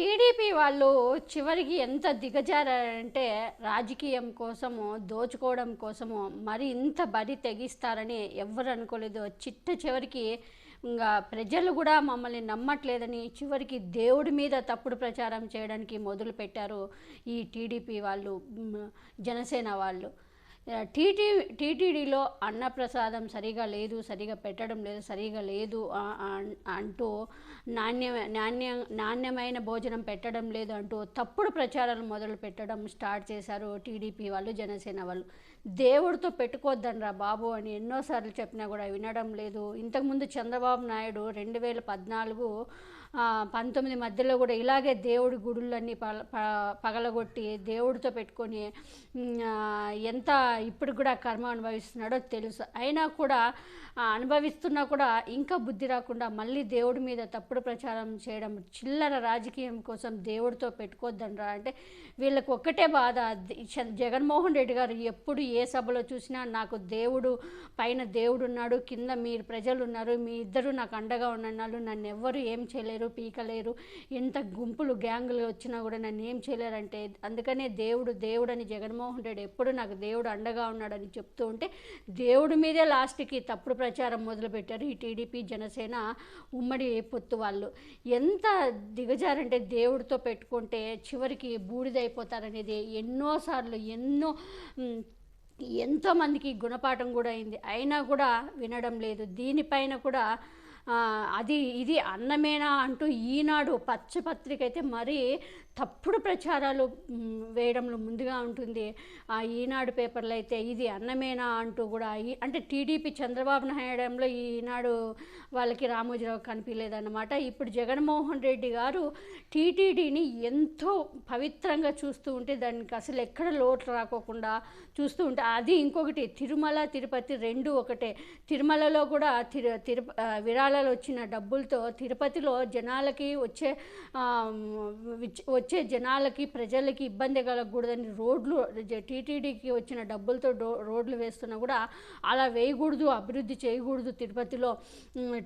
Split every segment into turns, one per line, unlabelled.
TDP వాళ్ళు చివరికి ఎంత దిగజారంటే రాజకీయం కోసము దోచుకోవడం కోసము మరి ఇంత బరి తెగిస్తారని ఎవ్వరు అనుకోలేదు. చిట్ట చివరికి ఇంకా ప్రజలు కూడా మమ్మల్ని నమ్మట్లేదని చివరికి దేవుడి మీద తప్పుడు ప్రచారం చేయడానికి మొదలు పెట్టారు ఈ టీడీపీ వాళ్ళు జనసేన వాళ్ళు. టీటీ టీటీడీలో అన్నప్రసాదం సరిగా లేదు సరిగా పెట్టడం లేదు సరిగా లేదు అంటూ నాణ్య నాణ్య నాణ్యమైన భోజనం పెట్టడం లేదు అంటూ తప్పుడు ప్రచారాలు మొదలు పెట్టడం స్టార్ట్ చేశారు టీడీపీ వాళ్ళు జనసేన వాళ్ళు. దేవుడితో పెట్టుకోవద్దనరా బాబు అని ఎన్నోసార్లు చెప్పినా కూడా వినడం లేదు. ఇంతకుముందు చంద్రబాబు నాయుడు రెండు వేల పద్నాలుగు పంతొమ్మిది మధ్యలో కూడా ఇలాగే దేవుడి గుడులన్నీ ప- పగలగొట్టి దేవుడితో పెట్టుకొని ఎంత ఇప్పుడు కూడా కర్మ అనుభవిస్తున్నాడో తెలుసు. అయినా కూడా అనుభవిస్తున్నా కూడా ఇంకా బుద్ధి రాకుండా మళ్ళీ దేవుడి మీద తప్పుడు ప్రచారం చేయడం చిల్లర రాజకీయం కోసం దేవుడితో పెట్టుకోవద్దనరా అంటే వీళ్ళకి ఒక్కటే బాధ జగన్మోహన్ రెడ్డి గారు ఎప్పుడు ఏ సభలో చూసినా నాకు దేవుడు పైన దేవుడు ఉన్నాడు కింద మీరు ప్రజలు ఉన్నారు మీ ఇద్దరు నాకు అండగా ఉన్నారు నన్ను ఎవ్వరు ఏం చేయలేరు. పీకలేరు ఎంత గుంపులు గ్యాంగులు వచ్చినా కూడా నన్ను ఏం చేయలేరంటే అందుకనే దేవుడు దేవుడు అని జగన్మోహన్ రెడ్డి ఎప్పుడు నాకు దేవుడు అండగా ఉన్నాడని చెప్తూ ఉంటే దేవుడి మీదే లాస్ట్కి తప్పుడు ప్రచారం మొదలుపెట్టారు ఈ టీడీపీ జనసేన ఉమ్మడి పొత్తు వాళ్ళు. ఎంత దిగజారంటే దేవుడితో పెట్టుకుంటే చివరికి బూడిదైపోతారనేది ఎన్నోసార్లు ఎన్నో ఎంతోమందికి గుణపాఠం కూడా అయింది. అయినా కూడా వినడం లేదు. దీనిపైన కూడా అది ఇది అన్నమేనా అంటూ ఈనాడు పచ్చపత్రిక అయితే మరీ తప్పుడు ప్రచారాలు వేయడంలో ముందుగా ఉంటుంది. ఆ ఈనాడు పేపర్లు అయితే ఇది అన్నమేనా అంటూ కూడా అంటే టీడీపీ చంద్రబాబు నాయుడంలో ఈనాడు వాళ్ళకి రామోజీరావు కనిపించలేదన్నమాట. ఇప్పుడు జగన్మోహన్ రెడ్డి గారు టీటీడీని ఎంతో పవిత్రంగా చూస్తూ ఉంటే దానికి అసలు ఎక్కడ లోటు రాకోకుండా చూస్తూ ఉంటే అది ఇంకొకటి తిరుమల తిరుపతి రెండు ఒకటే. తిరుమలలో కూడా తిరు తిరు విరాళ విరాళాలు వచ్చిన డబ్బులతో తిరుపతిలో జనాలకి వచ్చే వచ్చే జనాలకి ప్రజలకి ఇబ్బంది కలగకూడదని రోడ్లు టీటీడీకి వచ్చిన డబ్బులతో రోడ్లు వేస్తున్నా కూడా అలా వేయకూడదు అభివృద్ధి చేయకూడదు తిరుపతిలో.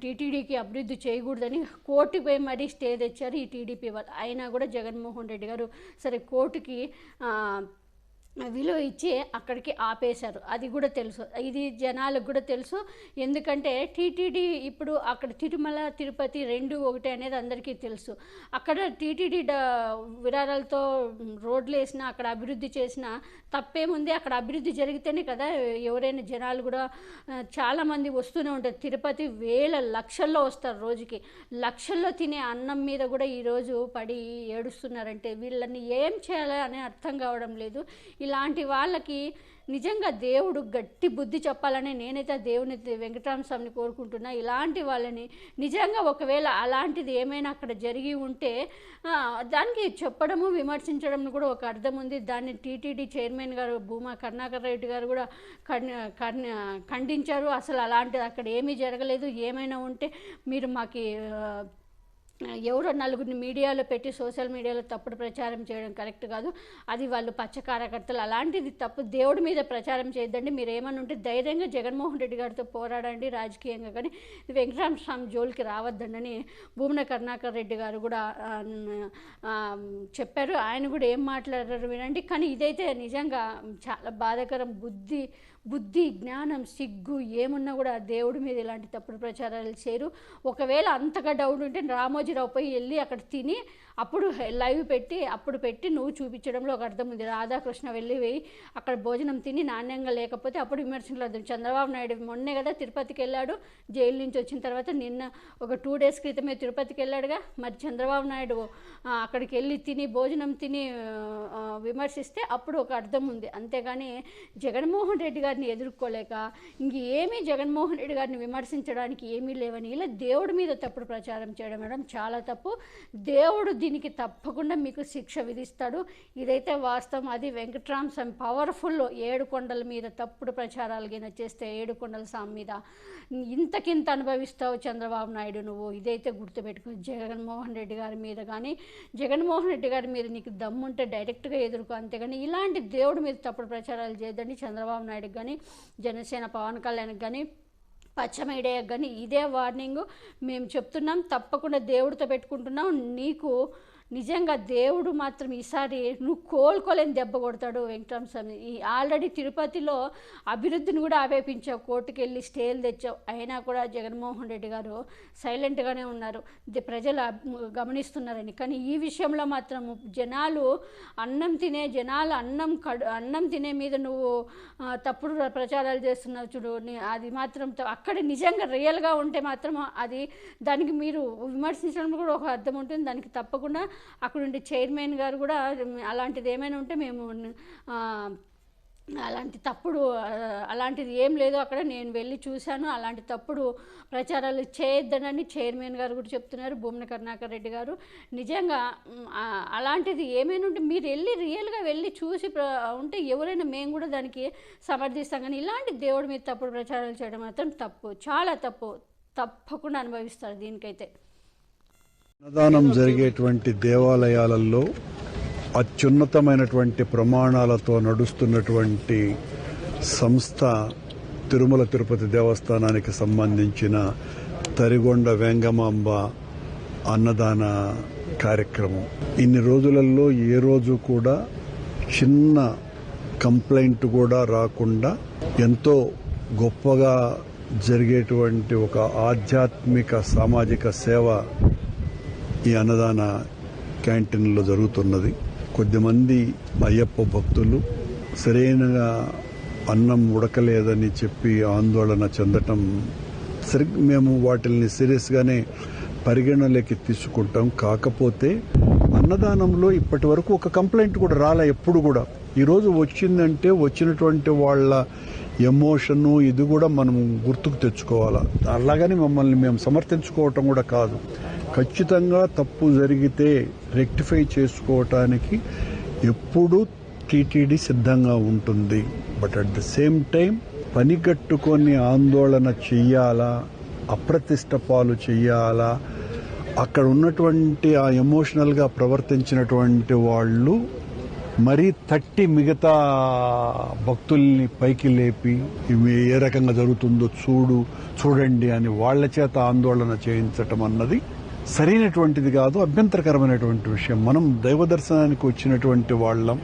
టీటీడీకి అభివృద్ధి చేయకూడదని కోర్టుకి మరీ స్టే తెచ్చారు ఈ టీడీపీ వాళ్ళు. అయినా కూడా జగన్మోహన్ రెడ్డి గారు సరే కోర్టుకి విలువ ఇచ్చి అక్కడికి ఆపేశారు. అది కూడా తెలుసు. ఇది జనాలకు కూడా తెలుసు. ఎందుకంటే టీటీడీ ఇప్పుడు అక్కడ తిరుమల తిరుపతి రెండు ఒకటి అనేది అందరికీ తెలుసు. అక్కడ టీటీడీ డ విరాళాలతో రోడ్లు వేసినా అక్కడ అభివృద్ధి చేసిన తప్పేముంది? అక్కడ అభివృద్ధి జరిగితేనే కదా ఎవరైనా జనాలు కూడా చాలామంది వస్తూనే ఉంటారు. తిరుపతి వేల లక్షల్లో వస్తారు రోజుకి. లక్షల్లో తినే అన్నం మీద కూడా ఈరోజు పడి ఏడుస్తున్నారంటే వీళ్ళని ఏం చేయాలి అని అర్థం కావడం లేదు. ఇలాంటి వాళ్ళకి నిజంగా దేవుడు గట్టి బుద్ధి చెప్పాలని నేనైతే దేవుని వెంకటరామ స్వామిని కోరుకుంటున్నా. ఇలాంటి వాళ్ళని నిజంగా ఒకవేళ అలాంటిది ఏమైనా అక్కడ జరిగి ఉంటే దానికి చెప్పడము విమర్శించడం కూడా ఒక అర్థం ఉంది. దాన్ని టీటీడీ చైర్మన్ గారు భూమా కరుణాకర్ రెడ్డి గారు కూడా ఖండించారు. అసలు అలాంటిది అక్కడ ఏమీ జరగలేదు. ఏమైనా ఉంటే మీరు మాకు ఎవరో నలుగురిని మీడియాలో పెట్టి సోషల్ మీడియాలో తప్పుడు ప్రచారం చేయడం కరెక్ట్ కాదు. అది వాళ్ళు పచ్చ కార్యకర్తలు అలాంటిది తప్పు దేవుడి మీద ప్రచారం చేయొద్దండి. మీరు ఏమని ఉంటే ధైర్యంగా జగన్మోహన్ రెడ్డి గారితో పోరాడండి రాజకీయంగా కానీ. వెంకటరామ స్వామి జోలికి రావద్దండి భూమన కరుణాకర్ రెడ్డి గారు కూడా చెప్పారు. ఆయన కూడా ఏం మాట్లాడారు వినండి. కానీ ఇదైతే నిజంగా చాలా బాధాకరం బుద్ధి బుద్ధి జ్ఞానం సిగ్గు ఏమున్నా కూడా దేవుడి మీద ఇలాంటి తప్పుడు ప్రచారాలు చేయరు. ఒకవేళ అంతగా డౌట్ ఉంటే రామోజీరావు పోయి వెళ్ళి అక్కడ తిని అప్పుడు లైవ్ పెట్టి అప్పుడు పెట్టి నువ్వు చూపించడంలో ఒక అర్థం ఉంది. రాధాకృష్ణ వెళ్ళి పోయి అక్కడ భోజనం తిని నాణ్యంగా లేకపోతే అప్పుడు విమర్శలు అర్థం. చంద్రబాబు నాయుడు మొన్నే కదా తిరుపతికి వెళ్ళాడు జైలు నుంచి వచ్చిన తర్వాత నిన్న ఒక టూ డేస్ క్రితమే తిరుపతికి వెళ్ళాడుగా. మరి చంద్రబాబు నాయుడు అక్కడికి వెళ్ళి తిని భోజనం తిని విమర్శిస్తే అప్పుడు ఒక అర్థం ఉంది. అంతేగాని జగన్మోహన్ రెడ్డి గారు గారిని ఎదుర్కోలేక ఇంక ఏమీ జగన్మోహన్ రెడ్డి గారిని విమర్శించడానికి ఏమీ లేవని ఇలా దేవుడి మీద తప్పుడు ప్రచారం చేయడం మేడం చాలా తప్పు. దేవుడు దీనికి తప్పకుండా మీకు శిక్ష విధిస్తాడు. ఇదైతే వాస్తవం. అది వెంకట్రామ్ స్వామి పవర్ఫుల్ ఏడు కొండల మీద తప్పుడు ప్రచారాలు గిన చేస్తే ఏడు కొండల స్వామి మీద ఇంతకింత అనుభవిస్తావు చంద్రబాబు నాయుడు నువ్వు. ఇదైతే గుర్తుపెట్టుకో. జగన్మోహన్ రెడ్డి గారి మీద కానీ జగన్మోహన్ రెడ్డి గారి మీద నీకు దమ్ముంటే డైరెక్ట్గా ఎదుర్కో. అంతేగాని ఇలాంటి దేవుడి మీద తప్పుడు ప్రచారాలు చేయొద్దండి. చంద్రబాబు నాయుడు కానీ కానీ జనసేన పవన్ కళ్యాణ్కి కానీ పచ్చ మీడియాకి కానీ ఇదే వార్నింగ్. మేము చెప్తున్నాం తప్పకుండా దేవుడితో పెట్టుకుంటున్నాం. నీకు నిజంగా దేవుడు మాత్రం ఈసారి నువ్వు కోలుకోలేని దెబ్బ కొడతాడు వెంకటరామ స్వామి ఈ ఆల్రెడీ తిరుపతిలో అభివృద్ధిని కూడా ఆవేపించావు కోర్టుకు వెళ్ళి స్టేలు తెచ్చావు. అయినా కూడా జగన్మోహన్ రెడ్డి గారు సైలెంట్గానే ఉన్నారు. ప్రజలు గమనిస్తున్నారని. కానీ ఈ విషయంలో మాత్రం జనాలు అన్నం తినే జనాలు అన్నం కడు అన్నం తినే మీద నువ్వు తప్పుడు ప్రచారాలు చేస్తున్నావు చూడు. అది మాత్రం అక్కడ నిజంగా రియల్గా ఉంటే మాత్రం అది దానికి మీరు విమర్శించడం కూడా ఒక అర్థం ఉంటుంది. దానికి తప్పకుండా అక్కడ ఉండే చైర్మన్ గారు కూడా అలాంటిది ఏమైనా ఉంటే మేము అలాంటి తప్పుడు అలాంటిది ఏం లేదు అక్కడ నేను వెళ్ళి చూశాను. అలాంటి తప్పుడు ప్రచారాలు చేయొద్దనని చైర్మన్ గారు కూడా చెప్తున్నారు భూమన కరుణాకర్ రెడ్డి గారు. నిజంగా అలాంటిది ఏమైనా ఉంటే మీరు వెళ్ళి రియల్గా వెళ్ళి చూసి ఉంటే ఎవరైనా మేము కూడా దానికి సమర్థిస్తాం. కానీ ఇలాంటి దేవుడి మీద తప్పుడు ప్రచారాలు చేయడం మాత్రం తప్పు చాలా తప్పు. తప్పకుండా అనుభవిస్తారు దీనికైతే.
అన్నదానం జరిగేటువంటి దేవాలయాలలో అత్యున్నతమైనటువంటి ప్రమాణాలతో నడుస్తున్నటువంటి సంస్థ తిరుమల తిరుపతి దేవస్థానానికి సంబంధించిన తరిగొండ వెంగమాంబ అన్నదాన కార్యక్రమం. ఇన్ని రోజులలో ఏ రోజు కూడా చిన్న కంప్లైంట్ కూడా రాకుండా ఎంతో గొప్పగా జరిగేటువంటి ఒక ఆధ్యాత్మిక సామాజిక సేవ ఈ అన్నదాన క్యాంటీన్లో జరుగుతున్నది. కొద్దిమంది అయ్యప్ప భక్తులు సరైనగా అన్నం ఉడకలేదని చెప్పి ఆందోళన చెందటం సరి మేము వాటిని సీరియస్గానే పరిగణలోకి తీసుకుంటాం. కాకపోతే అన్నదానంలో ఇప్పటి వరకు ఒక కంప్లైంట్ కూడా రాలే ఎప్పుడు కూడా. ఈరోజు వచ్చిందంటే వచ్చినటువంటి వాళ్ళ ఎమోషను ఇది కూడా మనం గుర్తుకు తెచ్చుకోవాలా. అలాగని మమ్మల్ని మేము సమర్థించుకోవటం కూడా కాదు. ఖచ్చితంగా తప్పు జరిగితే రెక్టిఫై చేసుకోవటానికి ఎప్పుడు టీటీడీ సిద్ధంగా ఉంటుంది. But at the same time పనిగట్టుకొని ఆందోళన చెయ్యాలా? అప్రతిష్ట పాలు చెయ్యాలా? అక్కడ ఉన్నటువంటి ఆ ఎమోషనల్గా ప్రవర్తించినటువంటి వాళ్ళు మరీ తట్టి మిగతా భక్తుల్ని పైకి లేపి ఇవి ఏ రకంగా జరుగుతుందో చూడు చూడండి అని వాళ్ళ చేత ఆందోళన చేయించటం అన్నది సరైనటువంటిది కాదు అభ్యంతరకరమైనటువంటి విషయం. మనం దైవ దర్శనానికి వచ్చినటువంటి వాళ్ళం.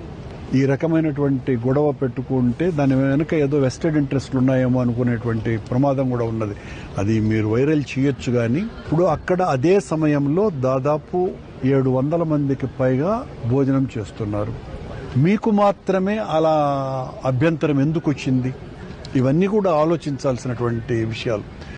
ఈ రకమైనటువంటి గొడవ పెట్టుకుంటే దాని వెనుక ఏదో వెస్టెడ్ ఇంట్రెస్ట్లు ఉన్నాయేమో అనుకునేటువంటి ప్రమాదం కూడా ఉన్నది. అది మీరు వైరల్ చేయొచ్చు కానీ ఇప్పుడు అక్కడ అదే సమయంలో దాదాపు ఏడు వందల మందికి పైగా భోజనం చేస్తున్నారు. మీకు మాత్రమే అలా అభ్యంతరం ఎందుకు వచ్చింది? ఇవన్నీ కూడా ఆలోచించాల్సినటువంటి విషయాలు.